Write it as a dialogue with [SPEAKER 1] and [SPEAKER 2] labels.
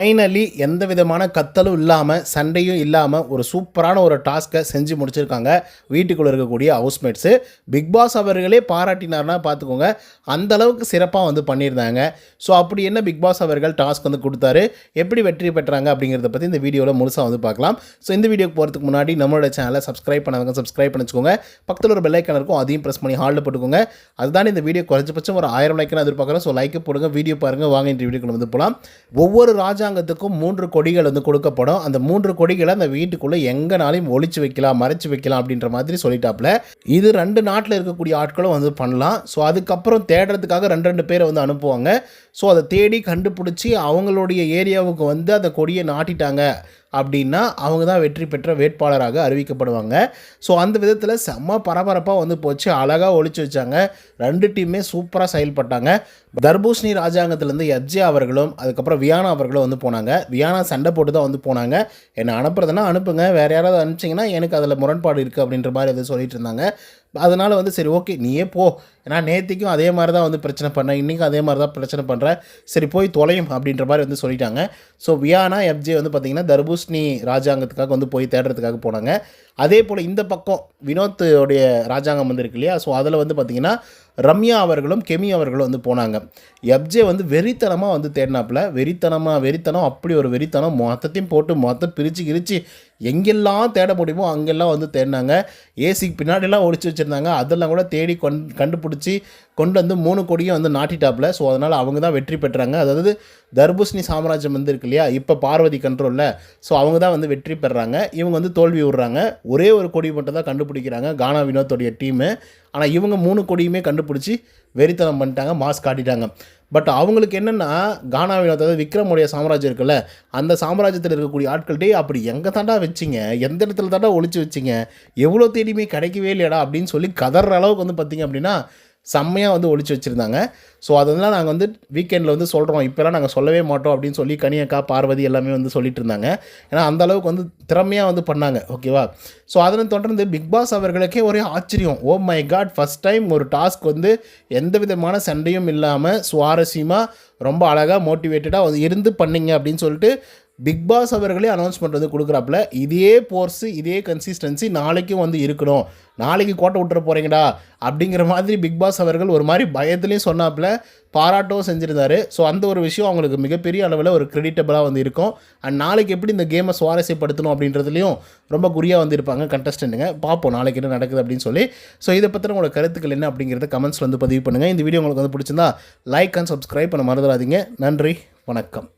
[SPEAKER 1] Finally எந்த விதமான கத்தலும் இல்லாமல் சண்டையும் இல்லாமல் ஒரு சூப்பரான ஒரு டாஸ்க்கை செஞ்சு முடிச்சிருக்காங்க. வீட்டுக்குள்ளே இருக்கக்கூடிய ஹவுஸ்மேட்ஸு பிக் பாஸ் அவர்களே பாராட்டினார்னா பார்த்துக்கோங்க அந்த அளவுக்கு சிறப்பாக வந்து பண்ணியிருந்தாங்க. ஸோ அப்படி என்ன பிக் பாஸ் அவர்கள் டாஸ்க் வந்து கொடுத்தாரு? எப்படி வெற்றி பெற்றாங்க அப்படிங்கிறத பற்றி இந்த வீடியோவில் முழுசாக வந்து பார்க்கலாம் ஸோ இந்த வீடியோக்கு போகிறதுக்கு முன்னாடி நம்மளோட சேனலை சப்ஸ்கிரைப் பண்ணாதவங்க சப்ஸ்கிரைப் பண்ணிச்சுக்கோங்க. பக்கத்தில் ஒரு பெல்லைக்கன் இருக்கும். அதையும் ப்ரெஸ் பண்ணி ஹாலில் போட்டுக்கோங்க. அதுதான் இந்த வீடியோ குறைஞ்சபட்சம் ஒரு ஆயிரம் லைக்கன் எதிர்பார்க்குறோம். ஸோ லைக் போடுங்க வீடியோ பாருங்கள் வாங்க இந்த வீடியோக்கு வந்து போகலாம் ஒவ்வொரு ராஜா அரசாங்கத்துக்கும் மூன்று கொடிகள் வந்து கொடுக்கப்படும். அந்த மூன்று கொடிகளை அந்த வீட்டுக்குள்ளே எங்கனாலையும் ஒழிச்சு வைக்கலாம் மறைச்சு வைக்கலாம் அப்படின்ற மாதிரி சொல்லிட்டாப்புல. இது ரெண்டு நாட்டில் இருக்கக்கூடிய ஆட்களும் வந்து பண்ணலாம். ஸோ அதுக்கப்புறம் தேடுறதுக்காக ரெண்டு ரெண்டு பேரை வந்து அனுப்புவாங்க. ஸோ அதை தேடி கண்டுபிடிச்சி அவங்களுடைய ஏரியாவுக்கு வந்து அந்த கொடியை நாட்டிட்டாங்க. அப்படின்னா அவங்க தான் வெற்றி பெற்ற வேட்பாளராக அறிவிக்கப்படுவாங்க. ஸோ அந்த விதத்தில் செம்ம பரபரப்பாக வந்து போச்சு. அழகாக ஒழிச்சு வச்சாங்க. ரெண்டு டீமே சூப்பராக செயல்பட்டாங்க. தர்பூஷணி ராஜாங்கத்திலேருந்து எப்ஜே அவர்களும் அதுக்கப்புறம் வியானா அவர்களும் வந்து போனாங்க. வியானா சண்டை போட்டு தான் வந்து போனாங்க. என்னை அனுப்புறதுன்னா அனுப்புங்க. வேறு யாராவது அனுப்பிச்சிங்கன்னா எனக்கு அதில் முரண்பாடு இருக்குது அப்படின்ற மாதிரி எதுவும் சொல்லிட்டு இருந்தாங்க. அதனால் வந்து சரி ஓகே நீயே போ. ஏன்னா நேற்றுக்கும் அதே மாதிரி தான் வந்து பிரச்சனை பண்ணேன். இன்றைக்கும் அதே மாதிரி தான் பிரச்சனை பண்ணுறேன் சரி போய் தொலையும் அப்படின்ற மாதிரி வந்து சொல்லிட்டாங்க. ஸோ வியானா எஃப்ஜே வந்து பார்த்திங்கன்னா தர்பூஷ்ணி ராஜாங்கத்துக்காக வந்து போய் தேடுறதுக்காக போனாங்க. அதே போல் இந்த பக்கம் வினோத்துடைய ராஜாங்கம் வந்து இருக்கு இல்லையா? ஸோ அதில் வந்து பார்த்திங்கன்னா ரம்யா அவர்களும் கெமி அவர்களும் வந்து போனாங்க. எப்ஜே வந்து வெறித்தனமாக வந்து தேடினாப்புல. வெறித்தனமாக வெறித்தனம் அப்படி ஒரு வெறித்தனம். மொத்தத்தையும் போட்டு மொத்தம் பிரித்து கிரித்து எங்கெல்லாம் தேட முடியுமோ அங்கெல்லாம் வந்து தேடினாங்க. ஏசிக்கு பின்னாடிலாம் ஒழிச்சு வச்சுருந்தாங்க. அதெல்லாம் கூட தேடி கொண் கண்டுபிடிச்சி கொண்டு வந்து மூணு கொடியும் வந்து நாட்டிட்டாப்புல. ஸோ அதனால் அவங்க தான் வெற்றி பெற்றாங்க. அதாவது தர்பூசணி சாம்ராஜ்யம் வந்து இருக்கு இல்லையா? இப்போ பார்வதி கண்ட்ரோலில் ஸோ அவங்க தான் வந்து வெற்றி பெறாங்க. இவங்க வந்து தோல்வி விடுறாங்க. ஒரே ஒரு கொடி மட்டும் தான் கண்டுபிடிக்கிறாங்க. கானா வினோத்தோடைய டீமு ஆனால் இவங்க மூணு கொடியுமே கண்டுபிடிச்சி வெறித்தனம் பண்ணிட்டாங்க மாஸ் காட்டிட்டாங்க. பட் அவங்களுக்கு என்னென்னா கானாவில் அதாவது விக்ரமுடைய சாம்ராஜ்யம் இருக்குல்ல அந்த சாம்ராஜ்யத்தில் இருக்கக்கூடிய ஆட்கள்கிட்டே அப்படி எங்கே தாண்டா வச்சிங்க? எந்த இடத்துல தாண்டா ஒழிச்சு வச்சிங்க? எவ்வளோ தேடியுமே கிடைக்கவே இல்லையாடா அப்படின்னு சொல்லி கதற அளவுக்கு வந்து பார்த்திங்க அப்படின்னா செம்மையாக வந்து ஒழிச்சு வச்சுருந்தாங்க. ஸோ அதெல்லாம் நாங்கள் வந்து வீக்கெண்டில் வந்து சொல்கிறோம் இப்போலாம் நாங்கள் சொல்லவே மாட்டோம் அப்படின்னு சொல்லி கனியக்கா பார்வதி எல்லாமே வந்து சொல்லிட்டு இருந்தாங்க. ஏன்னா அந்த அளவுக்கு வந்து திறமையாக வந்து பண்ணாங்க. ஓகேவா ஸோ அதனை தொடர்ந்து பிக் பாஸ் அவர்களுக்கே ஒரே ஆச்சரியம். Oh my God first time ஒரு டாஸ்க் வந்து எந்த விதமான சண்டையும் இல்லாமல் சுவாரஸ்யமாக ரொம்ப அழகாக மோட்டிவேட்டடாக இருந்து பண்ணிங்க அப்படின்னு சொல்லிட்டு பிக் பாஸ் அவர்களே அனௌன்ஸ் பண்ணுறது கொடுக்குறாப்புல இதே போர்ஸு இதே கன்சிஸ்டன்சி நாளைக்கும் வந்து இருக்கணும். நாளைக்கு கோட்டை விட்டுற போகிறீங்கடா அப்படிங்கிற மாதிரி பிக் பாஸ் அவர்கள் ஒரு மாதிரி பயத்துலேயும் சொன்னாப்புல பாராட்டவும் செஞ்சுருந்தார். ஸோ அந்த ஒரு விஷயம் அவங்களுக்கு மிகப்பெரிய அளவில் ஒரு கிரெடிட்டபிளாக வந்து இருக்கும். அண்ட் நாளைக்கு எப்படி இந்த கேமை சுவாரஸ்யப்படுத்தணும் அப்படின்றதுலையும் ரொம்ப குறியாக வந்து இருப்பாங்க கண்டஸ்டண்ட்டுங்க பார்ப்போம் நாளைக்கு என்ன நடக்குது அப்படின்னு சொல்லி. ஸோ இதை பற்றின உங்களோட கருத்துக்கள் என்ன அப்படிங்கிறத கமெண்ட்ஸில் வந்து பதிவு பண்ணுங்கள் இந்த வீடியோ உங்களுக்கு வந்து பிடிச்சிருந்தா லைக் அண்ட் சப்ஸ்கிரைப் பண்ண மறந்துடாதீங்க. நன்றி வணக்கம்.